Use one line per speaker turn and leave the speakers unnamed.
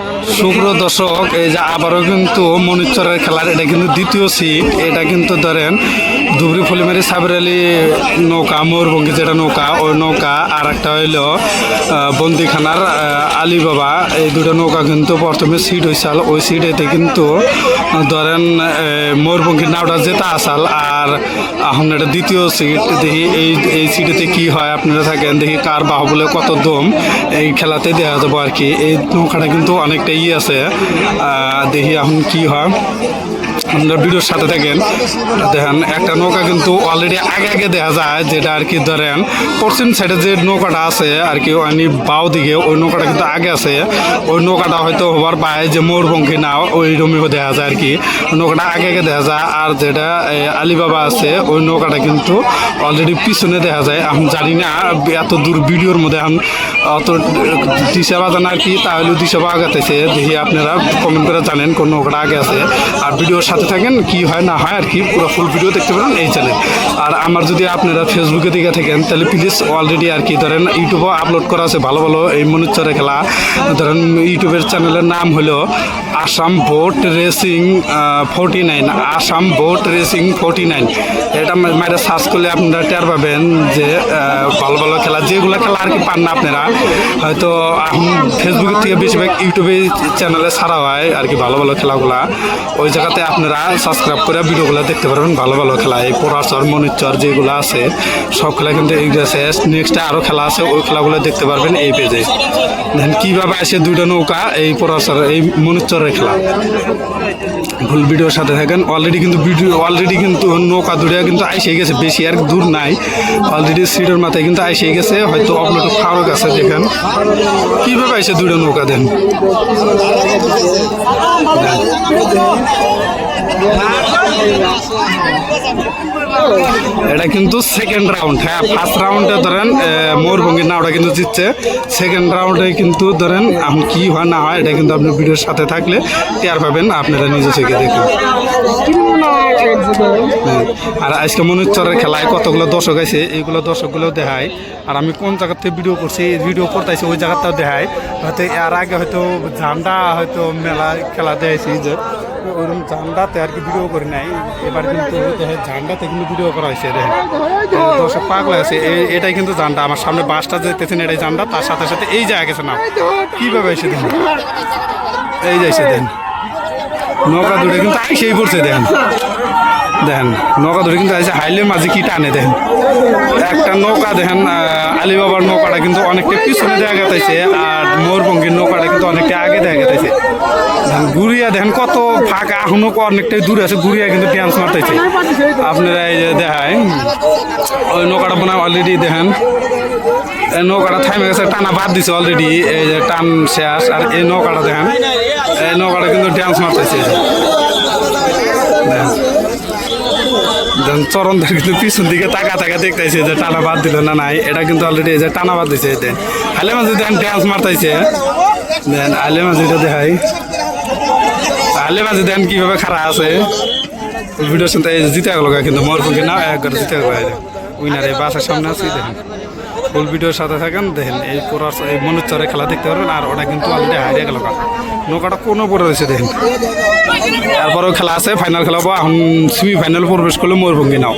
down. শুক্র দর্শক এই যে আবারও কিন্তু মনিচরের খেলার এটা কিন্তু দ্বিতীয় সিট এটা কিন্তু ধরেন ধুবড়ি ফলিমারি সাবের আলী নৌকা ময়ূরভঙ্গি যেটা নৌকা ওই নৌকা আর একটা হইল বন্দিখানার আলী বাবা এই দুটো নৌকা কিন্তু প্রথমে সিট হয়েছিল ওই সিটেতে কিন্তু ধরেন আহ, ময়ূরভঙ্গি নাওটা যেটা আসাল আর এটা দ্বিতীয় সিট দেখি এই এই সিটেতে কি হয় আপনারা থাকেন দেখি কার বাহুবলে কত দম এই খেলাতে দেওয়া যাব আর কি। এই নৌকাটা কিন্তু অনেকটা ই আছে আহ, দেখি এখন কি হয়। আপনারা ভিডিওর সাথে থাকেন। দেখেন, একটা নৌকা কিন্তু অলরেডি আগে আগে দেখা যায়, যেটা আর কি ধরেন, পশ্চিম সাইডে যে নৌকাটা আছে, আর কি মানে বাও দিকে, ওই নৌকাটা কিন্তু আগে আছে। ওই নৌকাটা হয়তো হবার পায় যে ময়ূরপঙ্খী নাও ওই রমিও দেখা যায় আর কি। নৌকাটা আগে আগে দেখা যায়, আর যেটা আলিবাবা আছে, ওই নৌকাটা কিন্তু অলরেডি পিছনে দেখা যায়। আমি জানি না, এত দূর ভিডিওর মধ্যে এখন অত দিশা বাজান আর কি, তাহলে দিশা আগাতেছে দেখি আপনারা কমেন্ট করে জানেন কোন নৌকাটা আগে আছে। আর ভিডিওর সাথে থাকেন, কি হয় না হয় আর কি, পুরো ফুল ভিডিও দেখতে পারেন এই চ্যানেল আর আমার যদি আপনারা ফেসবুকে দিকে থাকেন, তাহলে প্লিজ অলরেডি আর কি, ধরেন ইউটিউবে আপলোড করা আছে ভালো ভালো এই মনুচ্চরে খেলা। ধরেন ইউটিউবের চ্যানেলের নাম হলো Assam boat racing forty nine Assam boat racing forty nine এটা মাইরে সার্চ করলে আপনারা টের পাবেন যে ভালো ভালো খেলা, যেগুলো খেলা আর কি পান না আপনারা, হয়তো ফেসবুকের থেকে বেশিরভাগ ইউটিউবে চ্যানেলে ছাড়া হয় আর কি ভালো ভালো খেলাগুলা। ওই জায়গাতে আপনারা সাবস্ক্রাইব করে ভিডিওগুলো দেখতে পারবেন, ভালো ভালো খেলা, এই পোড়াচর মনিচর যেগুলো আছে, সব খেলা কিন্তু আছে নেক্সটে আরও খেলা আছে, ওই খেলাগুলো দেখতে পারবেন এই পেজে দেখেন কীভাবে আসে দুইটা নৌকা, এই পোড়াচর এই মনিচরের খেলা? ফুল ভিডিওর সাথে থাকেন। অলরেডি কিন্তু ভিডিও অলরেডি কিন্তু নৌকা দূরে কিন্তু আইসে গেছে, বেশি আর দূর নাই। অলরেডি সিটের মাথায় কিন্তু আইসে গেছে, হয়তো আপলোড ফারক আছে দেখেন। কীভাবে আইসে দূরে নৌকা দেন? এটা কিন্তু সেকেন্ড রাউন্ড হ্যাঁ ফার্স্ট রাউন্ডে ধরেন ময়ূরভঙ্গির নাওটা কিন্তু জিতছে। সেকেন্ড রাউন্ডে কিন্তু ধরেন এখন কি হয় না হয় এটা কিন্তু আপনি ভিডিওর সাথে থাকলে টের পাবেন আপনারা নিজে থেকে দেখুন। হ্যাঁ, আর আজকে মনুচরের খেলায় কতগুলো দর্শক আছে এইগুলো দর্শকগুলো দেখায়। আর আমি কোন জায়গার থেকে ভিডিও করছি ভিডিও করতেছি ওই জায়গাটাও দেখায়। হয়তো এর আগে হয়তো ঝান্ডা হয়তো মেলা খেলা দেখাইছি যে ওরকম ঝান্ডাতে আর কি ভিডিও করি নাই। এবার কিন্তু ঝান্ডাতে কিন্তু ভিডিও করা হয়েছে দর্শক পাগল আছে। এটাই কিন্তু ঝান্ডা। আমার সামনে বাসটা যেতেছেন এটাই ঝান্ডা। তার সাথে সাথে এই জায়গা গেছে না কীভাবে এসে দেখেন? এই যাইছে দেন নৌকা দুটো কিন্তু আইসেই পড়ছে, দেখেন। দেখেন, নৌকা ধরে কিন্তু হাইলে মাঝে কি টানে, দেখেন। একটা নৌকা, দেখেন আলিবাবার নৌকাটা কিন্তু অনেকটা পিছনে দেখা গেছে আর মোরভঙ্গির নৌকাটা কিন্তু অনেকটা আগে দেখা গেছে। গুড়িয়া, দেখেন কত ফাঁকা, এখনও অনেকটাই দূরে আছে, গুড়িয়া কিন্তু ড্যান্স মারতেছে। আপনারা এই যে দেখায়, ওই নৌকাটা মনে অলরেডি দেখেন, এই নৌকাটা থামে গেছে, টানা বাদ দিছে অলরেডি এই যে টান শেষ, আর এই নৌকাটা দেখেন, এই নৌকাটা কিন্তু ড্যান্স মারতেছে দেখেন দেন চরণদার কিন্তু পিছন দিকে তাকা তাকা দেখতেছে যে টানা বাদ দিল না, নাই। এটা কিন্তু অলরেডি যে টানা বাদ দিছে দেন আলে মাঝে দেন ড্যান্স মারতেছে দেন, আলে মাঝে এটা দেখাই। আলে মাঝে দেন, কীভাবে খারাপ আছে। ভিডিও শুনতে জিতে গেল কিন্তু মরপুকে না একবার জিতে গেল উইনারে বাসার সামনে আছে দেখেন। ফুল ভিডিওর সাথে থাকেন, দেখেন এই পুরো এই মনুচরে খেলা দেখতে পারবেন, আর ওটা কিন্তু অলরেডি হারিয়ে গেল নৌকাটা কোনো পরে রয়েছে দেখেন? তারপরেও খেলা আছে ফাইনাল খেলা এখন সেমি ফাইনাল প্রবেশ করলে ময়ূরভঙ্গি নাও।